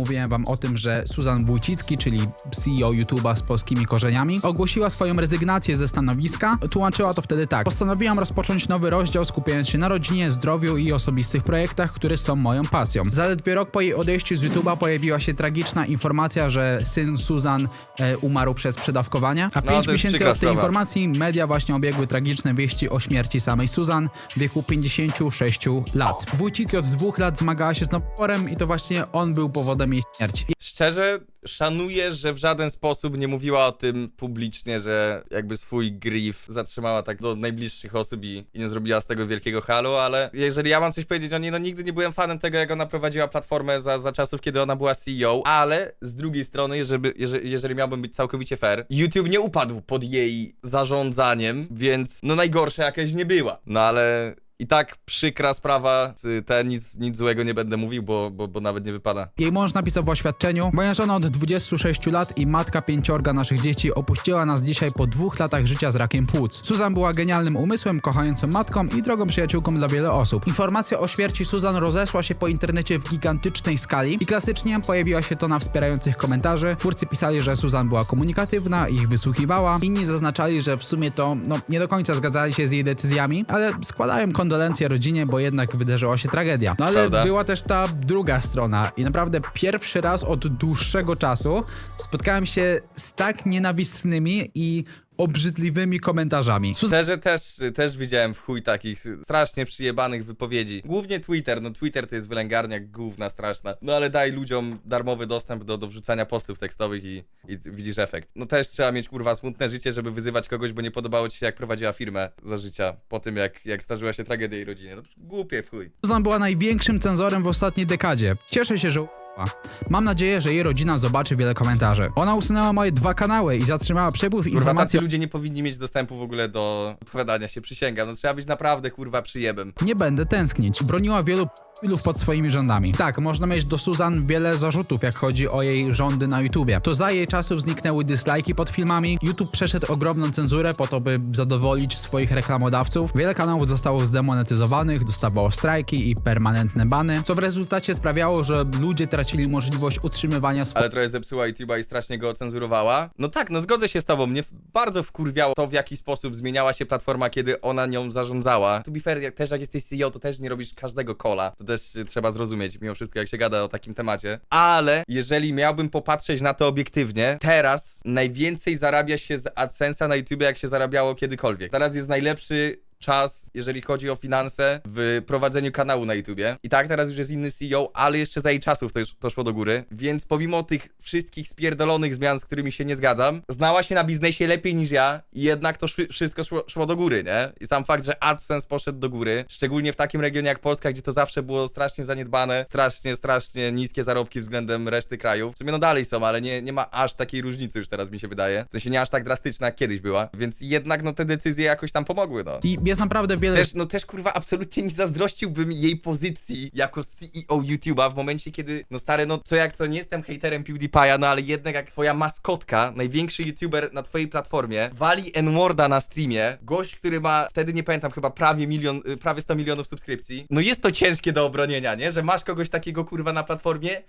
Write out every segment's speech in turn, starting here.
Mówiłem wam o tym, że Suzan Wójcicki, czyli CEO YouTube'a z polskimi korzeniami, ogłosiła swoją rezygnację ze stanowiska. Tłumaczyła to wtedy tak. Postanowiłam rozpocząć nowy rozdział skupiając się na rodzinie, zdrowiu i osobistych projektach, które są moją pasją. Zaledwie rok po jej odejściu z YouTube'a pojawiła się tragiczna informacja, że syn Suzan e, umarł przez przedawkowanie, a No, pięć miesięcy od tej sprawa. informacji media właśnie obiegły tragiczne wieści o śmierci samej Suzan w wieku 56 lat. Wójcicki od dwóch lat zmagała się z nowotworem i to właśnie on był powodem jej śmierci. Szczerze szanuję, że w żaden sposób nie mówiła o tym publicznie, że jakby swój grief zatrzymała tak do najbliższych osób i, i nie zrobiła z tego wielkiego halu, ale jeżeli ja mam coś powiedzieć o niej, no nigdy nie byłem fanem tego, jak ona prowadziła platformę za, za czasów, kiedy ona była CEO, ale z drugiej strony, jeżeli, jeżeli miałbym być całkowicie fair, YouTube nie upadł pod jej zarządzaniem, więc no najgorsza jakaś nie była. No ale i tak przykra sprawa, te nic, nic złego nie będę mówił, bo, bo, bo nawet nie wypada. Jej mąż napisał w oświadczeniu: Moja żona od 26 lat i matka pięciorga naszych dzieci opuściła nas dzisiaj po dwóch latach życia z rakiem płuc. Susan była genialnym umysłem, kochającą matką i drogą przyjaciółką dla wielu osób. Informacja o śmierci Susan rozeszła się po internecie w gigantycznej skali i klasycznie pojawiła się to na wspierających komentarzy. Twórcy pisali, że Susan była komunikatywna, ich wysłuchiwała. Inni zaznaczali, że w sumie to no, nie do końca zgadzali się z jej decyzjami, ale składają kondolencje rodzinie, bo jednak wydarzyła się tragedia. No ale Prawda. była też ta druga strona i naprawdę pierwszy raz od dłuższego czasu spotkałem się z tak nienawistnymi i obrzydliwymi komentarzami. Susan Szczerze też, też widziałem w chuj takich strasznie przyjebanych wypowiedzi. Głównie Twitter, no Twitter to jest wylęgarnia gówna straszna. No ale daj ludziom darmowy dostęp do, do wrzucania postów tekstowych i, i widzisz efekt. No też trzeba mieć kurwa smutne życie, żeby wyzywać kogoś, bo nie podobało ci się jak prowadziła firmę za życia po tym jak, jak zdarzyła się tragedia jej rodzinie. No głupie w chuj. była największym cenzorem w ostatniej dekadzie. Cieszę się, że. Mam nadzieję, że jej rodzina zobaczy wiele komentarzy. Ona usunęła moje dwa kanały i zatrzymała przepływ Kurwa, informacji tacy ludzie nie powinni mieć dostępu w ogóle do odpowiadania się, przysięgam. No trzeba być naprawdę kurwa przyjebem. Nie będę tęsknić. Broniła wielu p***lów pod swoimi rządami. Tak, można mieć do Susan wiele zarzutów, jak chodzi o jej rządy na YouTubie. To za jej czasów zniknęły dislajki pod filmami, YouTube przeszedł ogromną cenzurę po to, by zadowolić swoich reklamodawców. Wiele kanałów zostało zdemonetyzowanych, dostawało strajki i permanentne bany, co w rezultacie sprawiało, że ludzie tracili możliwość utrzymywania swoich ale trochę zepsuła YouTube'a i strasznie go ocenzurowała. No tak, no zgodzę się z tobą. Mnie bardzo wkurwiało to, w jaki sposób zmieniała się platforma, kiedy ona nią zarządzała. To be fair, jak, też jak jesteś CEO, to też nie robisz każdego kola. Też y, trzeba zrozumieć, mimo wszystko, jak się gada o takim temacie. Ale jeżeli miałbym popatrzeć na to obiektywnie, teraz najwięcej zarabia się z AdSense'a na YouTube, jak się zarabiało kiedykolwiek. Teraz jest najlepszy czas, jeżeli chodzi o finanse w prowadzeniu kanału na YouTubie. I tak, teraz już jest inny CEO, ale jeszcze za jej czasów to, już, to szło do góry. Więc pomimo tych wszystkich spierdolonych zmian, z którymi się nie zgadzam, znała się na biznesie lepiej niż ja i jednak to wszystko szło, szło do góry, nie? I sam fakt, że AdSense poszedł do góry, szczególnie w takim regionie jak Polska, gdzie to zawsze było strasznie zaniedbane, strasznie, strasznie niskie zarobki względem reszty krajów. W sumie no dalej są, ale nie, nie ma aż takiej różnicy już teraz mi się wydaje. W sensie nie aż tak drastyczna jak kiedyś była, więc jednak no te decyzje jakoś tam pomogły, no. I jest naprawdę wiele Też, no też kurwa, absolutnie nie zazdrościłbym jej pozycji jako CEO YouTube'a w momencie, kiedy, no stary, no co jak co, nie jestem haterem PewDiePie'a, no ale jednak jak twoja maskotka, największy YouTuber na twojej platformie, wali N-Worda na streamie, gość, który ma, wtedy nie pamiętam, chyba prawie milion, y, prawie 100 milionów subskrypcji, no jest to ciężkie do obronienia, nie? Że masz kogoś takiego kurwa na platformie,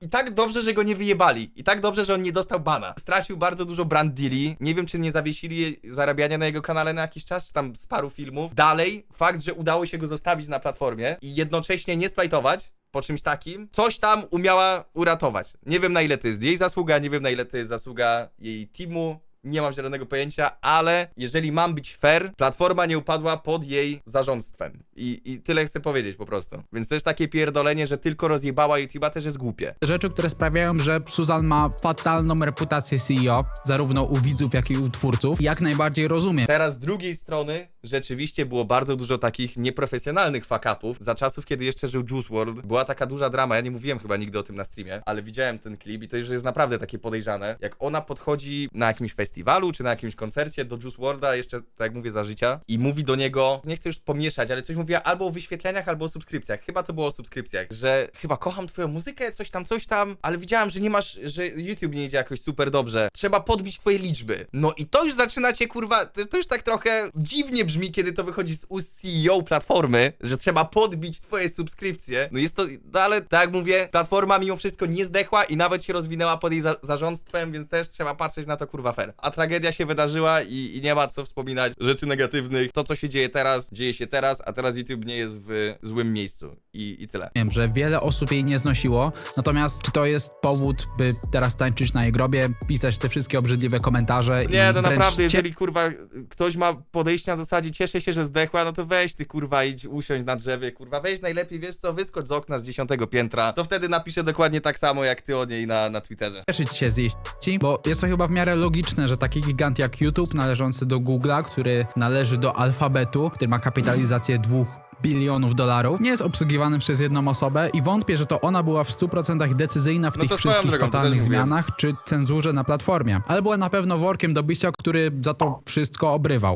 i tak dobrze, że go nie wyjebali. I tak dobrze, że on nie dostał bana. Stracił bardzo dużo brand deali. Nie wiem, czy nie zawiesili zarabiania na jego kanale na jakiś czas, czy tam z paru filmów. Dalej, fakt, że udało się go zostawić na platformie i jednocześnie nie splajtować po czymś takim, coś tam umiała uratować. Nie wiem, na ile to jest jej zasługa, nie wiem, na ile to jest zasługa jej teamu. Nie mam zielonego pojęcia, ale jeżeli mam być fair, platforma nie upadła pod jej zarządstwem. I, I tyle chcę powiedzieć po prostu. Więc też takie pierdolenie, że tylko rozjebała YouTube'a też jest głupie. rzeczy, które sprawiają, że Susan ma fatalną reputację CEO, zarówno u widzów, jak i u twórców. Jak najbardziej rozumiem. Teraz z drugiej strony rzeczywiście było bardzo dużo takich nieprofesjonalnych fuck-upów. Za czasów, kiedy jeszcze żył Juice WRLD, była taka duża drama, ja nie mówiłem chyba nigdy o tym na streamie, ale widziałem ten klip i to już jest naprawdę takie podejrzane. Jak ona podchodzi na jakimś festiwalu, festiwalu, czy na jakimś koncercie do Juice WRLD'a, jeszcze, tak jak mówię, za życia. I mówi do niego, nie chcę już pomieszać, ale coś mówiła albo o wyświetleniach, albo o subskrypcjach. Chyba to było o subskrypcjach, że chyba kocham twoją muzykę, coś tam, coś tam, ale widziałam, że nie masz, że YouTube nie idzie jakoś super dobrze. Trzeba podbić twoje liczby. No i to już zaczyna cię, kurwa, to już tak trochę dziwnie brzmi, kiedy to wychodzi z ust CEO platformy, że trzeba podbić twoje subskrypcje. No jest to, no ale tak jak mówię, platforma mimo wszystko nie zdechła i nawet się rozwinęła pod jej za zarządstwem, więc też trzeba patrzeć na to kurwa fair. A tragedia się wydarzyła i, i nie ma co wspominać rzeczy negatywnych. To, co się dzieje teraz, dzieje się teraz, a teraz YouTube nie jest w złym miejscu. I, i tyle. Wiem, że wiele osób jej nie znosiło, natomiast czy to jest powód, by teraz tańczyć na jej grobie, pisać te wszystkie obrzydliwe komentarze i Nie, no wręcz naprawdę, jeżeli kurwa ktoś ma podejście na zasadzie cieszę się, że zdechła, no to weź ty kurwa idź usiądź na drzewie, kurwa, weź najlepiej, wiesz co, wyskocz z okna z dziesiątego piętra, to wtedy napiszę dokładnie tak samo jak ty o niej na, na Twitterze. cieszyć się z jej śmierci, bo jest to chyba w miarę logiczne, że taki gigant jak YouTube należący do Google'a, który należy do alfabetu, który ma kapitalizację dwóch bilionów dolarów, nie jest obsługiwany przez jedną osobę i wątpię, że to ona była w 100% decyzyjna w No tych wszystkich drogą, mówię. zmianach czy cenzurze na platformie, ale była na pewno workiem do bicia, który za to wszystko obrywał.